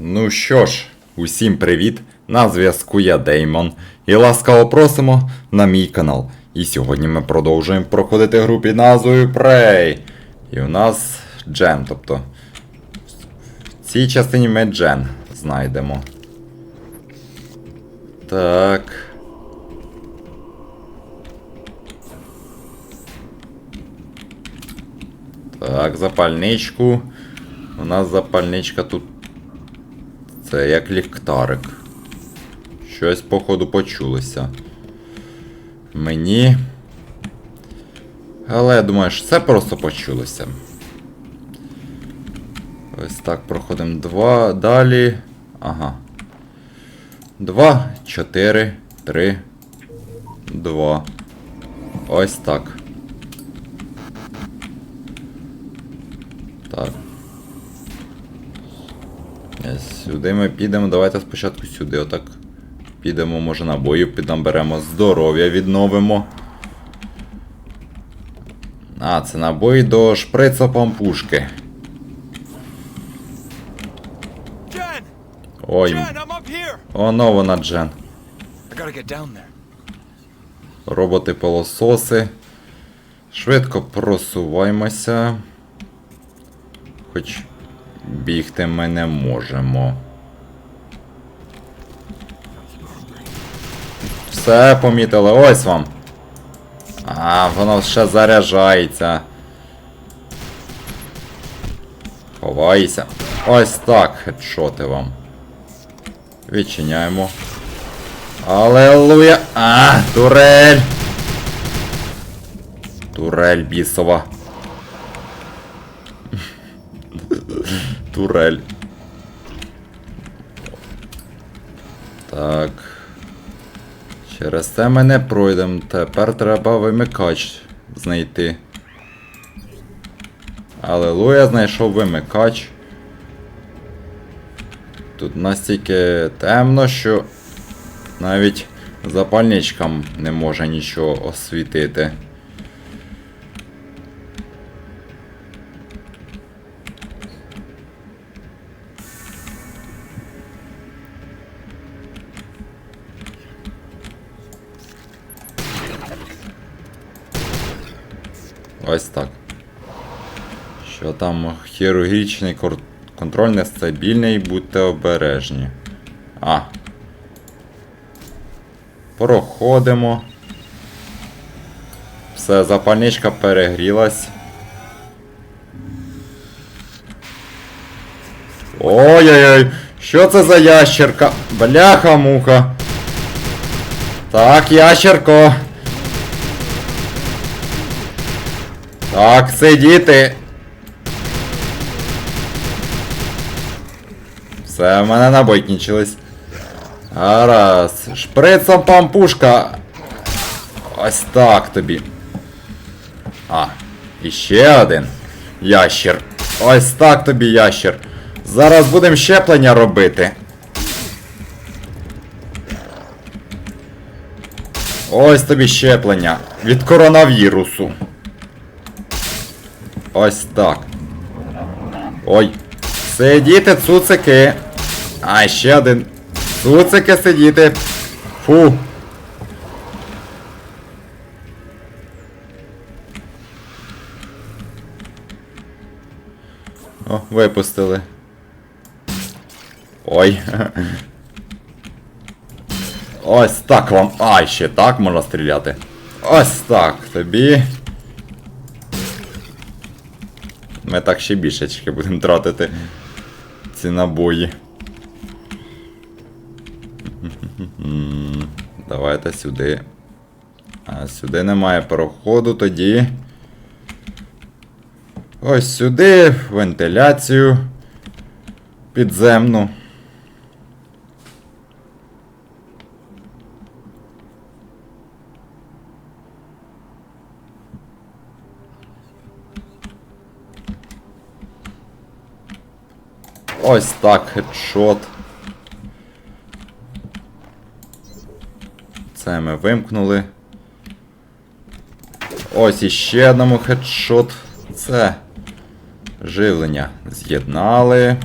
Ну що ж, усім привіт! На зв'язку я Деймон. І ласкаво просимо на мій канал. І сьогодні ми продовжуємо проходити гру під назвою Prey. І у нас Джен, тобто. В цій частині ми Джен знайдемо. Так. Так, запальничку. У нас запальничка тут. Це як ліхтарик. Щось, походу, почулося. Мені. Але я думаю, що це просто почулося. Ось так проходимо два. Далі. Ага. Два, чотири, три, два. Ось так. Так. Е, Сюди ми підемо. Давайте спочатку сюди. Отак. Підемо, може, на бою піднаберемо здоров'я, відновимо. А, це набої до шприца пампушки. Ой, оно вона Джен. Роботи пилососи. Швидко просуваємося. Хоч бігти ми не можемо. Все помітили, ось вам. А, воно ще заряджається. Ховайся. Ось так, хедшоти вам. Відчиняємо. Алелуя! А, турель! Турель бісова. Турель. Так. Через це ми не пройдемо. Тепер треба вимикач знайти. Алелуя, знайшов вимикач. Тут настільки темно, що навіть запальничкам не може нічого освітити. Ось так. Що там хірургічний контроль нестабільний, будьте обережні. А, Проходимо. Все, запальничка перегрілась. Ой-ой-ой! Що це за ящерка? Бляха-муха. Так, ящерко. Так, сидіти. Все, в мене набой кінчились. Гаразд. Шприцом пампушка. Ось так тобі. А, і один. Ящер. Ось так тобі ящер. Зараз будемо щеплення робити. Ось тобі щеплення. Від коронавірусу. Ось так. Ой. Сидіти, цуцики. А, ще один. Цуцики сидіти. Фу. О, випустили. Ой. Ось так вам. Ай, ще так можна стріляти. Ось так тобі. Ми так ще більше будемо тратити ці набої. Давайте сюди. А сюди немає проходу тоді. Ось сюди, вентиляцію підземну. Ось так, хедшот. Це ми вимкнули. Ось іще одному хедшот. Це живлення з'єднали.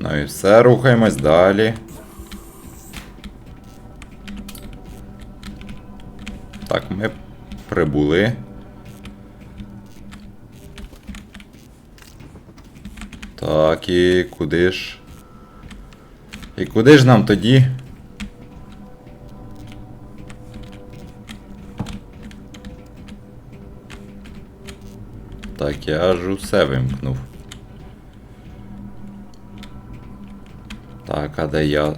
Ну і все, рухаємось далі. Так, ми прибули. Так, і куди ж? І куди ж нам тоді? Так, я аж усе вимкнув. Так, а де я?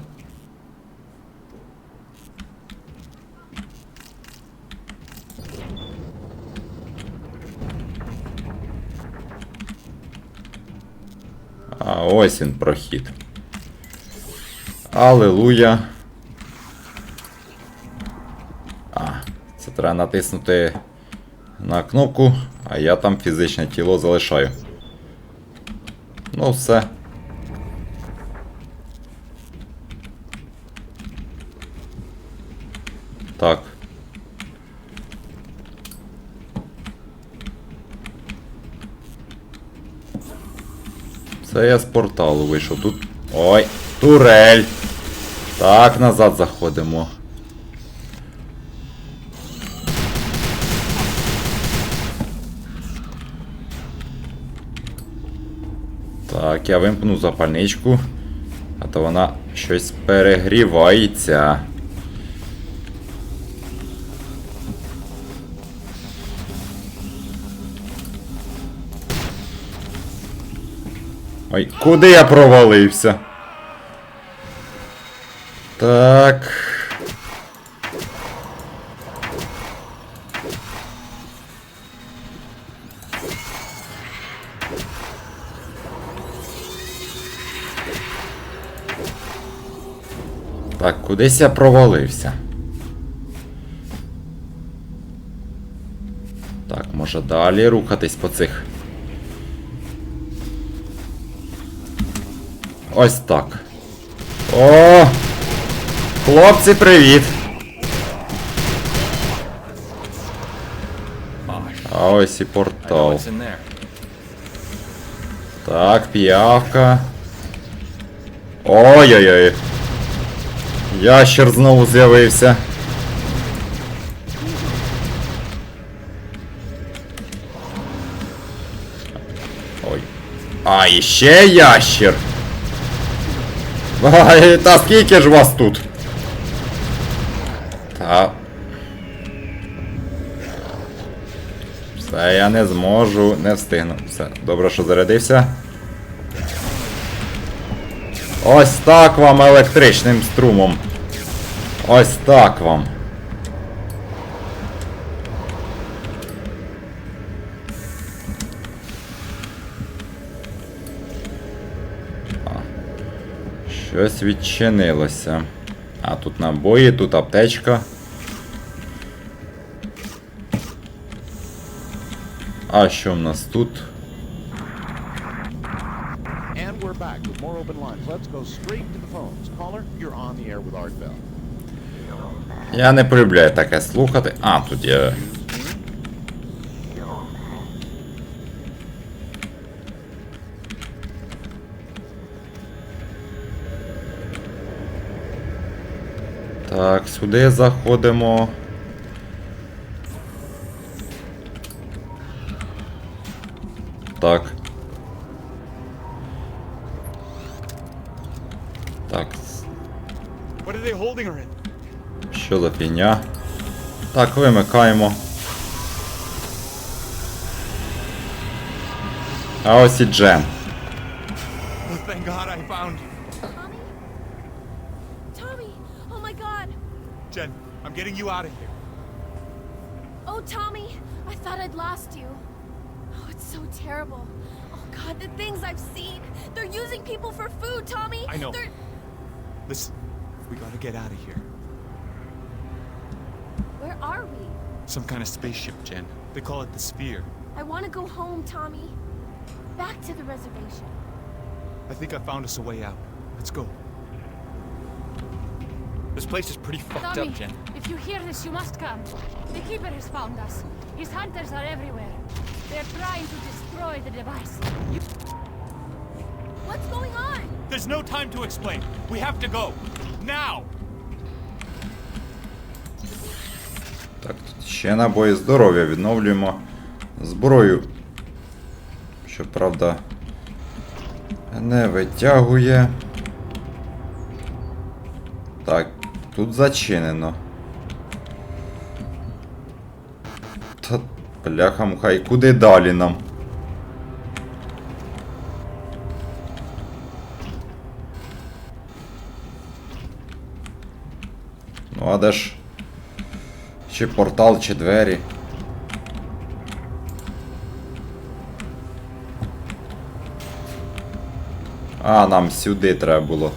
А ось він прохід. Алелуя. А, це треба натиснути на кнопку, а я там фізичне тіло залишаю. Ну все. Так. Це я з порталу вийшов. Тут. Ой, турель. Так, назад заходимо. Так, я вимкну запальничку, а то вона щось перегрівається. Ой, куди я провалився? Так. Так, кудись я провалився. Так, може далі рухатись по цих. Ось так. О! Хлопці, привіт! А ось і портал. Так, піявка. Ой-ой-ой. Ящер знову з'явився. Ой. А, іще ящер. Ай, та скільки ж вас тут? Та. Все, я не зможу, не встигну. Все, добре, що зарядився. Ось так вам електричним струмом. Ось так вам. Щось відчинилося. А, тут набої, тут аптечка. А що в нас тут? Я не полюбляю таке слухати. А, тут є. Так, сюди заходимо. Так. Так? Що за фігня? Так, вимикаємо. А ось і Джен. I'm getting you out of here. Oh, Tommy! I thought I'd lost you. Oh, it's so terrible. Oh god, the things I've seen! They're using people for food, Tommy! I know. They're... Listen, we gotta get out of here. Where are we? Some kind of spaceship, Jen. They call it the Sphere. I want to go home, Tommy. Back to the reservation. I think I found us a way out. Let's go. This place is pretty fucked Tommy, up, Jen. if you hear this, you must come. The Keeper has found us. His hunters are everywhere. They're trying to destroy the device. You What's going on? There's no time to explain. We have to go. Now! Так, тут ще набої здоров'я відновлюємо. Зброю. Щоправда. Не витягує. Так, тут зачинено. Та бляха муха, і куди далі нам? Ну а де ж? Чи портал, чи двері. А, нам сюди треба було.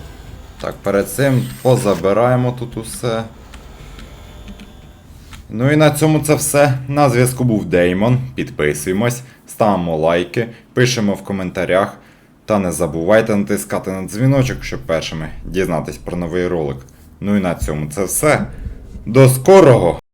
Так, перед цим позабираємо тут усе. Ну і на цьому це все. На зв'язку був Деймон. Підписуємось, ставимо лайки, пишемо в коментарях. Та не забувайте натискати на дзвіночок, щоб першими дізнатись про новий ролик. Ну і на цьому це все. До скорого!